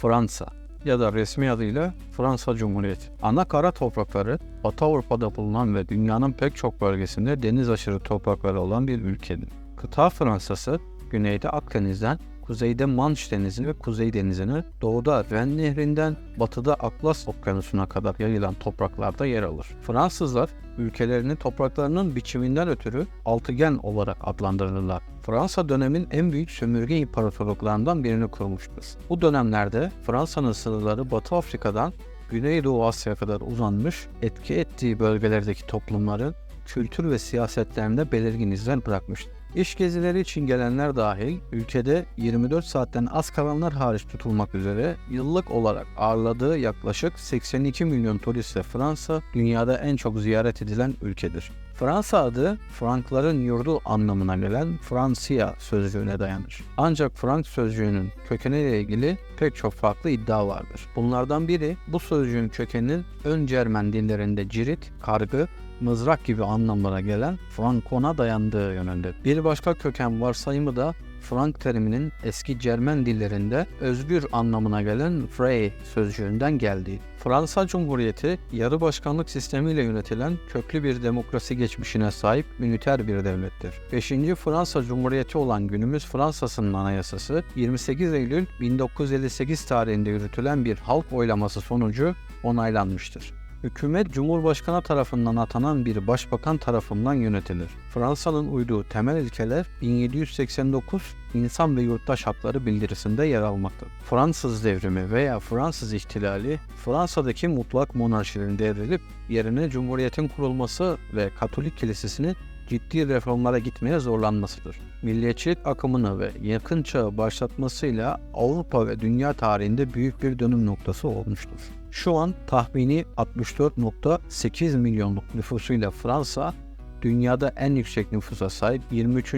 Fransa ya da resmi adıyla Fransa Cumhuriyeti. Ana kara toprakları Batı Avrupa'da bulunan ve dünyanın pek çok bölgesinde deniz aşırı toprakları olan bir ülkedir. Kıta Fransası güneyde Akdeniz'den, kuzeyde Manş Denizi'ni ve Kuzey Denizi'ni, doğuda Ren Nehri'nden, batıda Atlas Okyanusu'na kadar yayılan topraklarda yer alır. Fransızlar ülkelerini topraklarının biçiminden ötürü altıgen olarak adlandırırlar. Fransa dönemin en büyük sömürge imparatorluklarından birini kurmuştur. Bu dönemlerde Fransa'nın sınırları Batı Afrika'dan Güneydoğu Asya'ya kadar uzanmış, etki ettiği bölgelerdeki toplumların kültür ve siyasetlerinde belirgin izler bırakmıştır. İş gezileri için gelenler dahil ülkede 24 saatten az kalanlar hariç tutulmak üzere yıllık olarak ağırladığı yaklaşık 82 milyon turistle Fransa dünyada en çok ziyaret edilen ülkedir. Fransa adı Frankların yurdu anlamına gelen Francia sözcüğüne dayanır. Ancak Frank sözcüğünün kökeniyle ilgili pek çok farklı iddia vardır. Bunlardan biri bu sözcüğün kökeninin ön Cermen dillerinde cirit, kargı, mızrak gibi anlamlara gelen Frankona dayandığı yönünde. Bir başka köken varsayımı da Frank teriminin eski Cermen dillerinde özgür anlamına gelen Frey sözcüğünden geldiği. Fransa Cumhuriyeti yarı başkanlık sistemiyle yönetilen köklü bir demokrasi geçmişine sahip üniter bir devlettir. 5. Fransa Cumhuriyeti olan günümüz Fransa'sının anayasası 28 Eylül 1958 tarihinde yürütülen bir halk oylaması sonucu onaylanmıştır. Hükümet Cumhurbaşkanı tarafından atanan bir başbakan tarafından yönetilir. Fransa'nın uyduğu temel ilkeler 1789 İnsan ve Yurttaş Hakları bildirisinde yer almaktadır. Fransız devrimi veya Fransız ihtilali Fransa'daki mutlak monarşinin devrilip yerine Cumhuriyet'in kurulması ve Katolik Kilisesi'nin ciddi reformlara gitmeye zorlanmasıdır. Milliyetçilik akımını ve yakın çağı başlatmasıyla Avrupa ve dünya tarihinde büyük bir dönüm noktası olmuştur. Şu an tahmini 64.8 milyonluk nüfusuyla Fransa, dünyada en yüksek nüfusa sahip 23.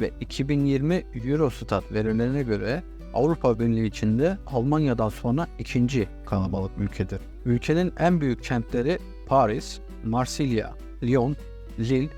ve 2020 Eurostat verilerine göre Avrupa Birliği içinde Almanya'dan sonra ikinci kalabalık ülkedir. Ülkenin en büyük kentleri Paris, Marsilya, Lyon, Lille,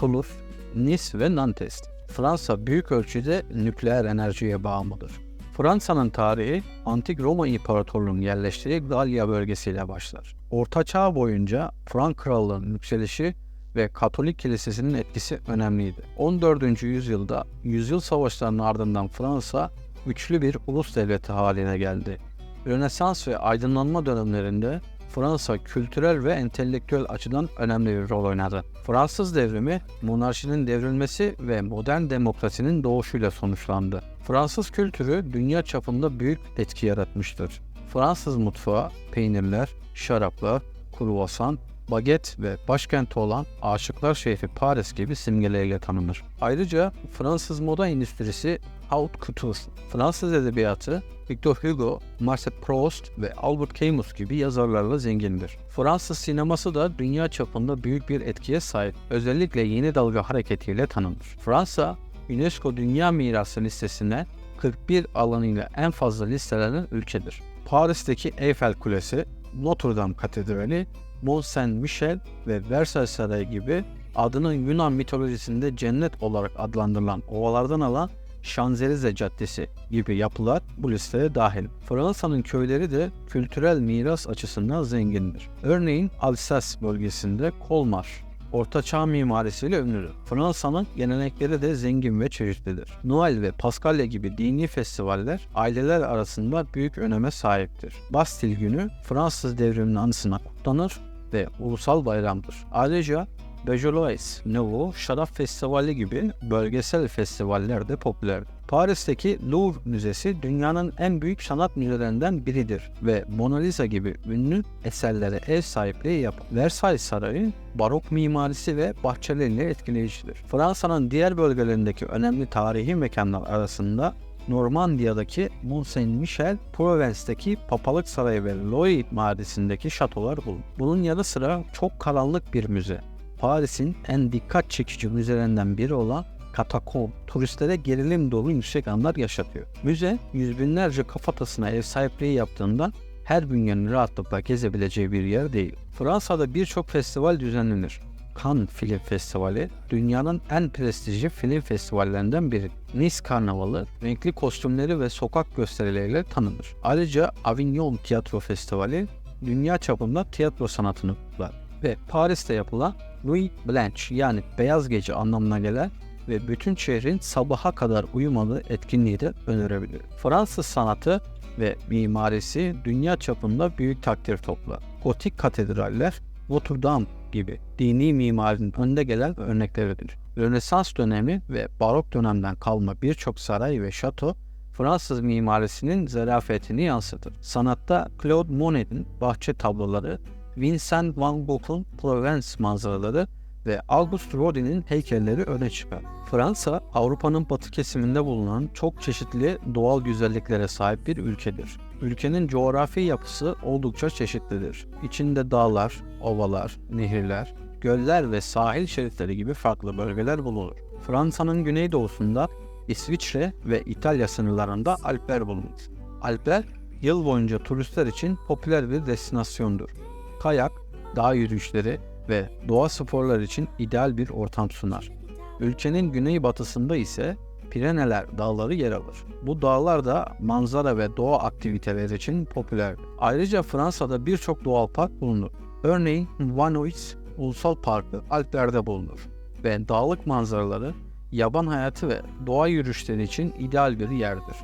Toulouse, Nice ve Nantes. Fransa büyük ölçüde nükleer enerjiye bağımlıdır. Fransa'nın tarihi Antik Roma İmparatorluğu'nun yerleştiği Galya bölgesiyle başlar. Orta Çağ boyunca Frank Krallığı'nın yükselişi ve Katolik Kilisesi'nin etkisi önemliydi. 14. yüzyılda yüzyıl savaşlarının ardından Fransa güçlü bir ulus devleti haline geldi. Rönesans ve aydınlanma dönemlerinde Fransa kültürel ve entelektüel açıdan önemli bir rol oynadı. Fransız devrimi monarşinin devrilmesi ve modern demokrasinin doğuşuyla sonuçlandı. Fransız kültürü dünya çapında büyük etki yaratmıştır. Fransız mutfağı, peynirler, şaraplar, kruvasan, baget ve başkenti olan Aşıklar şehri Paris gibi simgeleriyle tanınır. Ayrıca Fransız moda endüstrisi haute couture, Fransız edebiyatı Victor Hugo, Marcel Proust ve Albert Camus gibi yazarlarla zengindir. Fransız sineması da dünya çapında büyük bir etkiye sahip. Özellikle yeni dalga hareketiyle tanınır. Fransa, UNESCO Dünya Mirası listesine 41 alanıyla en fazla listelenen ülkedir. Paris'teki Eiffel Kulesi, Notre Dame Katedrali, Mont Saint Michel ve Versailles Sarayı gibi adının Yunan mitolojisinde cennet olarak adlandırılan ovalardan alan Şanzelize Caddesi gibi yapılar bu listeye dahil. Fransa'nın köyleri de kültürel miras açısından zengindir. Örneğin Alsace bölgesinde Colmar, Orta Çağ mimarisiyle ünlüdür. Fransa'nın gelenekleri de zengin ve çeşitlidir. Noel ve Paskalya gibi dini festivaller aileler arasında büyük öneme sahiptir. Bastil günü Fransız devriminin anısına kutlanır ve ulusal bayramdır. Ayrıca Beaujolais, Nouveau, Şarap Festivali gibi bölgesel festivaller de popülerdir. Paris'teki Louvre Müzesi dünyanın en büyük sanat müzelerinden biridir ve Mona Lisa gibi ünlü eserlere ev sahipliği yapar. Versailles Sarayı barok mimarisi ve bahçeleriyle etkileyicidir. Fransa'nın diğer bölgelerindeki önemli tarihi mekanlar arasında Normandiya'daki Mont Saint Michel, Provence'deki Papalık Sarayı ve Loire Vadisi'ndeki şatolar bulunur. Bunun yanı sıra çok karanlık bir müze. Paris'in en dikkat çekici müzelerinden biri olan Katakomb, turistlere gerilim dolu yüksek anlar yaşatıyor. Müze, yüz binlerce kafatasına ev sahipliği yaptığından her bünyenin rahatlıkla gezebileceği bir yer değil. Fransa'da birçok festival düzenlenir. Cannes Film Festivali dünyanın en prestijli film festivallerinden biri. Nice Karnavalı renkli kostümleri ve sokak gösterileriyle tanınır. Ayrıca Avignon Tiyatro Festivali dünya çapında tiyatro sanatını kutlar ve Paris'te yapılan Nuit Blanche yani Beyaz Gece anlamına gelen ve bütün şehrin sabaha kadar uyumadığı etkinliği de önerebilir. Fransız sanatı ve mimarisi dünya çapında büyük takdir toplar. Gotik katedraller Notre Dame gibi dini mimarinin önde gelen örnekleridir. Rönesans dönemi ve barok dönemden kalma birçok saray ve şato Fransız mimarisinin zarafetini yansıtır. Sanatta Claude Monet'in bahçe tabloları, Vincent van Gogh'un Provence manzaraları ve Auguste Rodin'in heykelleri öne çıkar. Fransa, Avrupa'nın batı kesiminde bulunan çok çeşitli doğal güzelliklere sahip bir ülkedir. Ülkenin coğrafi yapısı oldukça çeşitlidir. İçinde dağlar, ovalar, nehirler, göller ve sahil şeritleri gibi farklı bölgeler bulunur. Fransa'nın güneydoğusunda İsviçre ve İtalya sınırlarında Alpler bulunur. Alpler yıl boyunca turistler için popüler bir destinasyondur. Kayak, dağ yürüyüşleri ve doğa sporları için ideal bir ortam sunar. Ülkenin güneybatısında ise Pireneler dağları yer alır. Bu dağlar da manzara ve doğa aktiviteleri için popüler. Ayrıca Fransa'da birçok doğal park bulunur. Örneğin Vanois Ulusal Parkı Alplerde bulunur ve dağlık manzaraları, yaban hayatı ve doğa yürüyüşleri için ideal bir yerdir.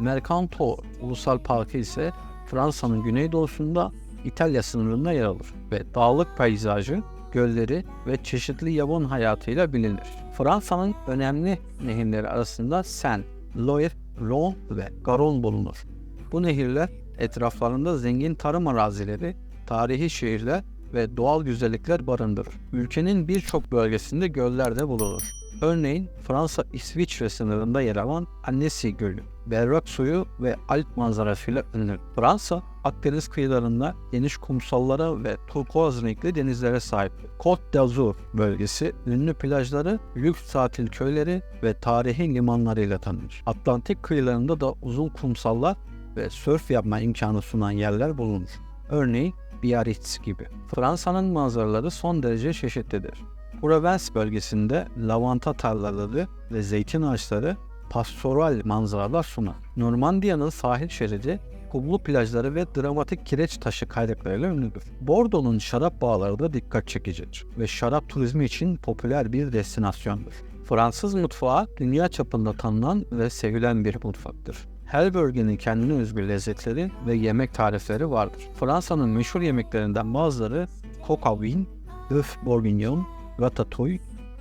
Mercantour Ulusal Parkı ise Fransa'nın güneydoğusunda İtalya sınırında yer alır ve dağlık peyzajı, gölleri ve çeşitli yaban hayatıyla bilinir. Fransa'nın önemli nehirleri arasında Seine, Loire, Rhône ve Garonne bulunur. Bu nehirler etraflarında zengin tarım arazileri, tarihi şehirler ve doğal güzellikler barındırır. Ülkenin birçok bölgesinde göller de bulunur. Örneğin Fransa-İsviçre sınırında yer alan Annecy Gölü, berrak suyu ve Alp manzarasıyla ünlü. Fransa, Akdeniz kıyılarında geniş kumsallara ve turkuaz renkli denizlere sahiptir. Côte d'Azur bölgesi ünlü plajları, lüks tatil köyleri ve tarihi limanlarıyla tanınır. Atlantik kıyılarında da uzun kumsallar ve sörf yapma imkanı sunan yerler bulunur. Örneğin Biarritz gibi. Fransa'nın manzaraları son derece çeşitlidir. Provence bölgesinde lavanta tarlaları ve zeytin ağaçları pastoral manzaralar sunar. Normandiya'nın sahil şeridi kumlu plajları ve dramatik kireç taşı kaynaklarıyla ünlüdür. Bordeaux'un şarap bağları da dikkat çekicidir ve şarap turizmi için popüler bir destinasyondur. Fransız mutfağı dünya çapında tanınan ve sevilen bir mutfaktır. Her bölgenin kendine özgü lezzetleri ve yemek tarifleri vardır. Fransa'nın meşhur yemeklerinden bazıları coq au vin, bœuf bourguignon, ratatouille,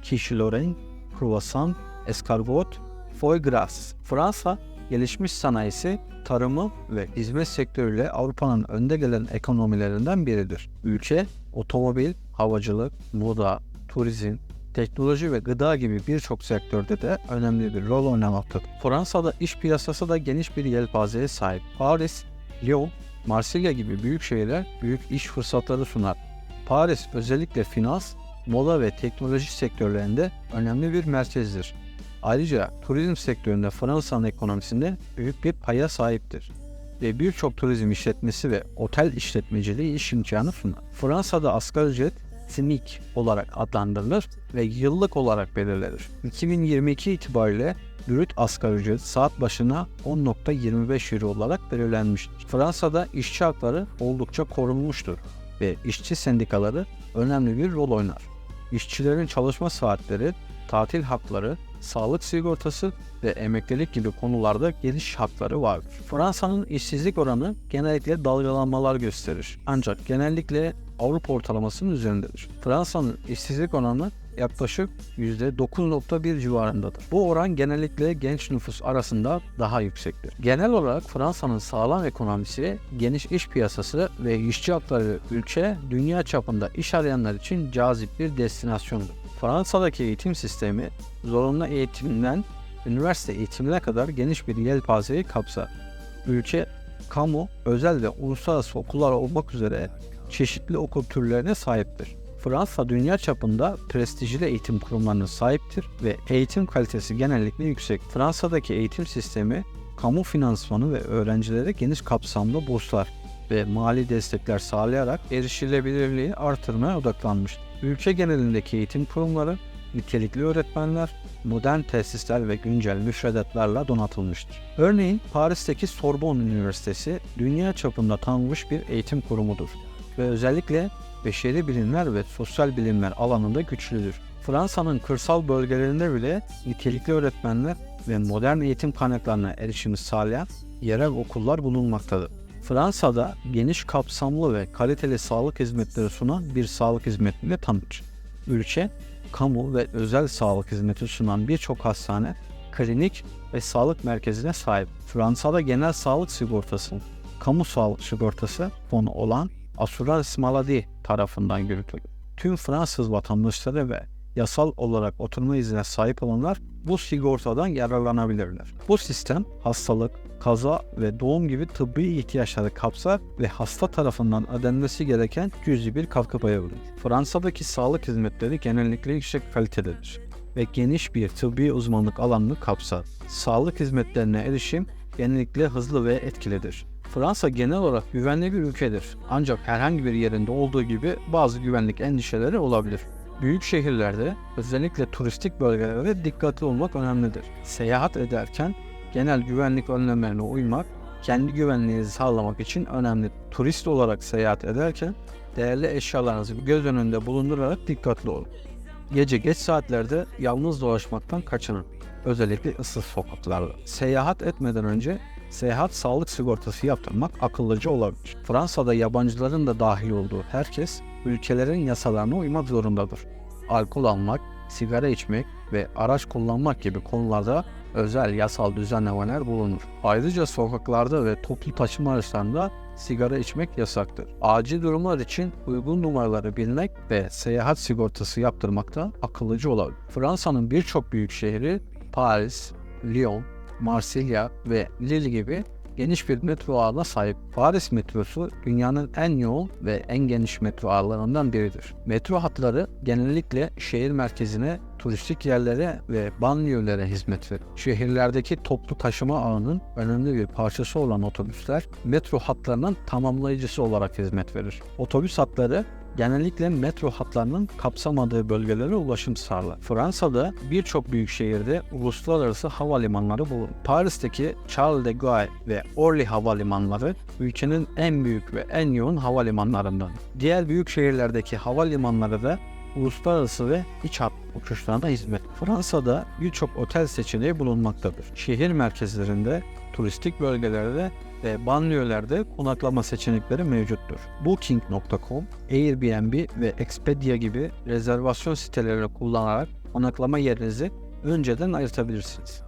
quiche lorraine, croissant, escargot, foie gras. Fransa, gelişmiş sanayisi, tarımı ve hizmet sektörüyle Avrupa'nın önde gelen ekonomilerinden biridir. Ülke, otomobil, havacılık, moda, turizm, teknoloji ve gıda gibi birçok sektörde de önemli bir rol oynamaktadır. Fransa'da iş piyasası da geniş bir yelpazeye sahip. Paris, Lyon, Marsilya gibi büyük şehirler büyük iş fırsatları sunar. Paris özellikle finans, moda ve teknoloji sektörlerinde önemli bir merkezdir. Ayrıca turizm sektöründe Fransa'nın ekonomisinde büyük bir paya sahiptir ve birçok turizm işletmesi ve otel işletmeciliği iş imkanı sunar. Fransa'da asgari ücret SMIC olarak adlandırılır ve yıllık olarak belirlenir. 2022 itibariyle brüt asgari ücret saat başına 10.25 euro olarak belirlenmiştir. Fransa'da işçi hakları oldukça korunmuştur ve işçi sendikaları önemli bir rol oynar. İşçilerin çalışma saatleri, tatil hakları, sağlık sigortası ve emeklilik gibi konularda geniş hakları vardır. Fransa'nın işsizlik oranı genellikle dalgalanmalar gösterir. Ancak genellikle Avrupa ortalamasının üzerindedir. Fransa'nın işsizlik oranı yaklaşık %9.1 civarındadır. Bu oran genellikle genç nüfus arasında daha yüksektir. Genel olarak Fransa'nın sağlam ekonomisi, geniş iş piyasası ve işçi hakları ülke dünya çapında iş arayanlar için cazip bir destinasyondur. Fransa'daki eğitim sistemi zorunlu eğitimden üniversite eğitimine kadar geniş bir yelpazeyi kapsar. Ülke kamu, özel ve uluslararası okullar olmak üzere çeşitli okul türlerine sahiptir. Fransa dünya çapında prestijli eğitim kurumlarına sahiptir ve eğitim kalitesi genellikle yüksek. Fransa'daki eğitim sistemi kamu finansmanı ve öğrencilere geniş kapsamlı burslar ve mali destekler sağlayarak erişilebilirliği artırmaya odaklanmıştır. Ülke genelindeki eğitim kurumları nitelikli öğretmenler, modern tesisler ve güncel müfredatlarla donatılmıştır. Örneğin Paris'teki Sorbonne Üniversitesi dünya çapında tanınmış bir eğitim kurumudur ve özellikle beşeri bilimler ve sosyal bilimler alanında güçlüdür. Fransa'nın kırsal bölgelerinde bile nitelikli öğretmenler ve modern eğitim kaynaklarına erişimi sağlayan yerel okullar bulunmaktadır. Fransa'da geniş kapsamlı ve kaliteli sağlık hizmetleri sunan bir sağlık hizmetiyle tanınır. Ülke, kamu ve özel sağlık hizmeti sunan birçok hastane, klinik ve sağlık merkezine sahip. Fransa'da genel sağlık sigortası, kamu sağlık sigortası fonu olan Assurance Maladie tarafından yürütülür. Tüm Fransız vatandaşları ve yasal olarak oturma iznine sahip olanlar bu sigortadan yararlanabilirler. Bu sistem hastalık, kaza ve doğum gibi tıbbi ihtiyaçları kapsar ve hasta tarafından ödenmesi gereken cüzi bir katkı payı verir. Fransa'daki sağlık hizmetleri genellikle yüksek kalitededir ve geniş bir tıbbi uzmanlık alanını kapsar. Sağlık hizmetlerine erişim genellikle hızlı ve etkilidir. Fransa genel olarak güvenli bir ülkedir. Ancak herhangi bir yerinde olduğu gibi bazı güvenlik endişeleri olabilir. Büyük şehirlerde, özellikle turistik bölgelerde dikkatli olmak önemlidir. Seyahat ederken genel güvenlik önlemlerine uymak, kendi güvenliğinizi sağlamak için önemli. Turist olarak seyahat ederken değerli eşyalarınızı göz önünde bulundurarak dikkatli olun. Gece geç saatlerde yalnız dolaşmaktan kaçının. Özellikle ıssız sokaklarda. Seyahat etmeden önce seyahat sağlık sigortası yaptırmak akıllıca olabilir. Fransa'da yabancıların da dahil olduğu herkes ülkelerin yasalarına uymak zorundadır. Alkol almak, sigara içmek ve araç kullanmak gibi konularda özel yasal düzenlemeler bulunur. Ayrıca sokaklarda ve toplu taşıma araçlarında sigara içmek yasaktır. Acil durumlar için uygun numaraları bilmek ve seyahat sigortası yaptırmak da akıllıca olabilir. Fransa'nın birçok büyük şehri Paris, Lyon, Marsilya ve Lille gibi geniş bir metro ağına sahip. Paris metrosu dünyanın en yoğun ve en geniş metro ağlarından biridir. Metro hatları genellikle şehir merkezine, turistik yerlere ve banliyölere hizmet verir. Şehirlerdeki toplu taşıma ağının önemli bir parçası olan otobüsler metro hatlarının tamamlayıcısı olarak hizmet verir. Otobüs hatları genellikle metro hatlarının kapsamadığı bölgelere ulaşım sağlar. Fransa'da birçok büyük şehirde uluslararası havalimanları bulunur. Paris'teki Charles de Gaulle ve Orly havalimanları ülkenin en büyük ve en yoğun havalimanlarından. Diğer büyük şehirlerdeki havalimanları da uluslararası ve iç hat uçuşlarına hizmet. Fransa'da birçok otel seçeneği bulunmaktadır. Şehir merkezlerinde, turistik bölgelerde ve banliyölerde konaklama seçenekleri mevcuttur. Booking.com, Airbnb ve Expedia gibi rezervasyon sitelerini kullanarak konaklama yerinizi önceden ayırtabilirsiniz.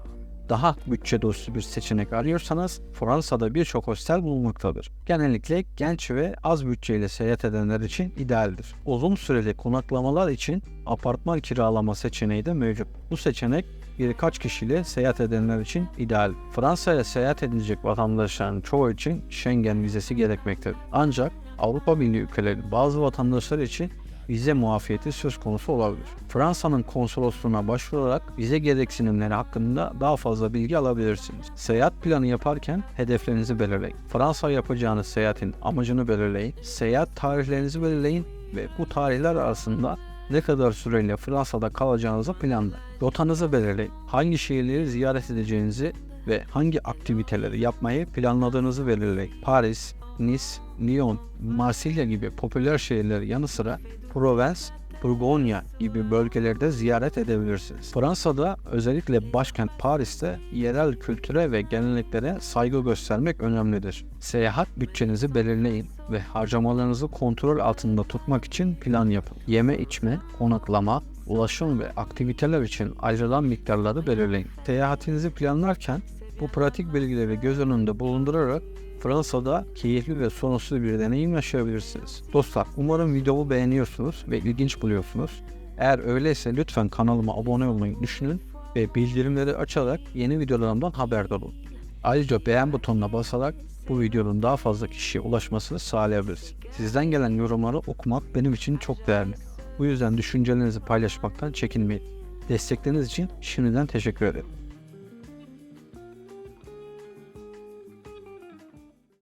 Daha bütçe dostu bir seçenek arıyorsanız Fransa'da birçok hostel bulunmaktadır. Genellikle genç ve az bütçeyle seyahat edenler için idealdir. Uzun süreli konaklamalar için apartman kiralama seçeneği de mevcut. Bu seçenek birkaç kişiyle seyahat edenler için ideal. Fransa'ya seyahat edilecek vatandaşların çoğu için Schengen vizesi gerekmektedir. Ancak Avrupa Birliği ülkelerinin bazı vatandaşları için vize muafiyeti söz konusu olabilir. Fransa'nın konsolosluğuna başvurarak vize gereksinimleri hakkında daha fazla bilgi alabilirsiniz. Seyahat planı yaparken hedeflerinizi belirleyin. Fransa yapacağınız seyahatin amacını belirleyin. Seyahat tarihlerinizi belirleyin ve bu tarihler arasında ne kadar süreyle Fransa'da kalacağınızı planlayın. Rotanızı belirleyin. Hangi şehirleri ziyaret edeceğinizi ve hangi aktiviteleri yapmayı planladığınızı belirleyin. Paris, Nice, Lyon, Marsilya gibi popüler şehirleri yanı sıra Provence, Burgonya gibi bölgelerde ziyaret edebilirsiniz. Fransa'da özellikle başkent Paris'te yerel kültüre ve geleneklere saygı göstermek önemlidir. Seyahat bütçenizi belirleyin ve harcamalarınızı kontrol altında tutmak için plan yapın. Yeme içme, konaklama, ulaşım ve aktiviteler için ayrılan miktarları belirleyin. Seyahatinizi planlarken bu pratik bilgileri göz önünde bulundurarak Fransa'da keyifli ve sorunsuz bir deneyim yaşayabilirsiniz. Dostlar umarım videomu beğeniyorsunuz ve ilginç buluyorsunuz. Eğer öyleyse lütfen kanalıma abone olmayı düşünün ve bildirimleri açarak yeni videolarımdan haberdar olun. Ayrıca beğen butonuna basarak bu videonun daha fazla kişiye ulaşmasını sağlayabilirsiniz. Sizden gelen yorumları okumak benim için çok değerli. Bu yüzden düşüncelerinizi paylaşmaktan çekinmeyin. Destekleriniz için şimdiden teşekkür ederim.